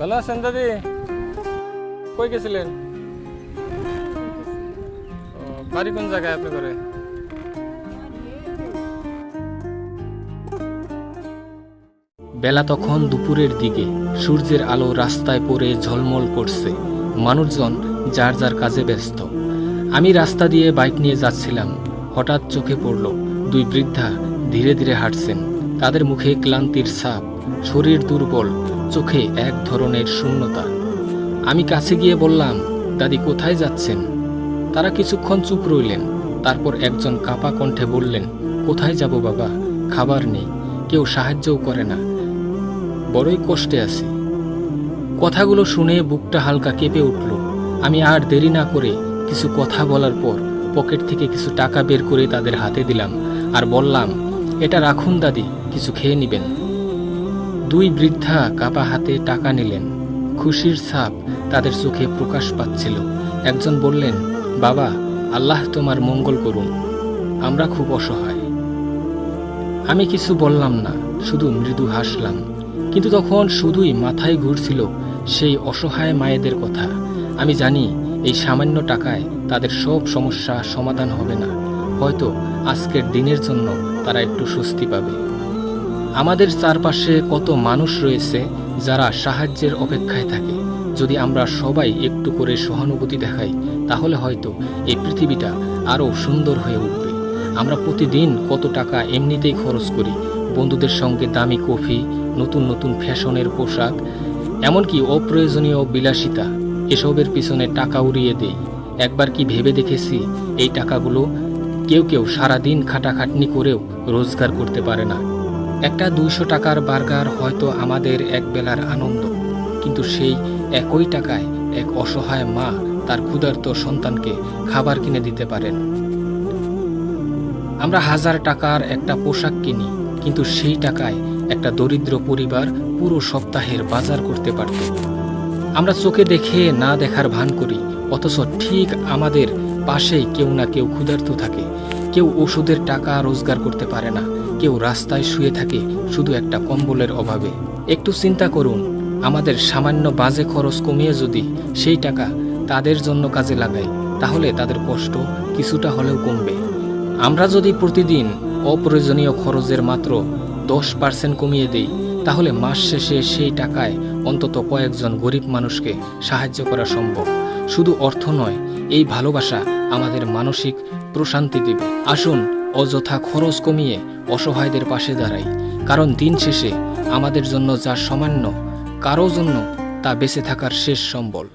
ভালো আছেন দাদি? কই গেছিলেন? বাড়ি কোন জায়গায় আপনি করে বেলা তখন দুপুরের দিকে, সূর্যের আলো রাস্তায় পড়ে ঝলমল করছে। মানুষজন যার যার কাজে ব্যস্ত। আমি রাস্তা দিয়ে বাইক নিয়ে যাচ্ছিলাম। হঠাৎ চোখে পড়ল, দুই বৃদ্ধা ধীরে ধীরে হাঁটছেন। তাদের মুখে ক্লান্তির ছাপ, শরীর দুর্বল চোখে এক ধরনের শূন্যতা। আমি কাছে গিয়ে বললাম, দাদি কোথায় যাচ্ছেন? তারা কিছুক্ষণ চুপ রইলেন। তারপর একজন কাপা কণ্ঠে বললেন, কোথায় যাব বাবা? খাবার নেই। কেউ সাহায্যও করে না। বড়ই কষ্টে আছি। কথাগুলো শুনে বুকটা হালকা কেঁপে উঠল। আমি আর দেরি না করে কিছু কথা বলার পর পকেট থেকে কিছু টাকা বের করে তাদের হাতে দিলাম আর বললাম, এটা রাখুন দাদি, কিছু খেয়ে নেবেন। দুই বৃদ্ধা কাপা হাতে টাকা নিলেন। খুশির ছাপ তাদের চোখে প্রকাশ পাচ্ছিল। একজন বললেন, বাবা, আল্লাহ তোমার মঙ্গল করুন। আমরা খুব অসহায়। আমি কিছু বললাম না, শুধু মৃদু হাসলাম। কিন্তু তখন শুধুই মাথায় ঘুরছিল সেই অসহায় মায়েদের কথা। আমি জানি এই সামান্য টাকায় তাদের সব সমস্যা সমাধান হবে না। হয়তো আজকের দিনের জন্য তারা একটু স্বস্তি পাবে। আমাদের চারপাশে কত মানুষ রয়েছে যারা সাহায্যের অপেক্ষায় থাকে। যদি আমরা সবাই একটু করে সহানুভূতি দেখাই, তাহলে হয়তো এই পৃথিবীটা আরও সুন্দর হয়ে উঠবে। আমরা প্রতিদিন কত টাকা এমনিতেই খরচ করি, বন্ধুদের সঙ্গে দামি কফি, নতুন নতুন ফ্যাশনের পোশাক, এমনকি অপ্রয়োজনীয় বিলাসিতা, এসবের পিছনে টাকা উড়িয়ে দেই। একবার কি ভেবে দেখেছি, এই টাকাগুলো কেউ কেউ সারাদিন খাটাখাটনি করেও রোজগার করতে পারে না। একটা দুইশো টাকার বার্গার হয়তো আমাদের এক বেলার আনন্দ। কিন্তু সেই একই টাকায় এক অসহায় মা তার ক্ষুধার্ত সন্তানকে খাবার কিনে দিতে পারেন। আমরা হাজার টাকার একটা পোশাক কিনি, কিন্তু সেই টাকায় একটা দরিদ্র পরিবার পুরো সপ্তাহের বাজার করতে পারত। আমরা চোখে দেখে না দেখার ভান করি, অথচ ঠিক আমাদের পাশেই কেউ না কেউ ক্ষুধার্ত থাকে। কেউ ওষুধের টাকা রোজগার করতে পারে না কেউ রাস্তায় শুয়ে থাকে শুধু একটা কম্বলের অভাবে। একটু চিন্তা করুন, আমাদের সামান্য বাজে খরচ কমিয়ে যদি সেই টাকা তাদের জন্য কাজে লাগাই, তাহলে তাদের কষ্ট কিছুটা হলেও কমবে। আমরা যদি প্রতিদিন অপ্রয়োজনীয় খরচের মাত্র দশ পার্সেন্ট কমিয়ে দেই, তাহলে মাস শেষে সেই টাকায় অন্তত কয়েকজন গরিব মানুষকে সাহায্য করা সম্ভব। শুধু অর্থ নয়, এই ভালোবাসা আমাদের মানসিক প্রশান্তি দেবে। আসুন, অযথা খরচ কমিয়ে অসহায়দের পাশে দাঁড়াই। কারণ দিন শেষে আমাদের জন্য যা সামান্য কারও জন্য তা বেঁচে থাকার শেষ সম্বল।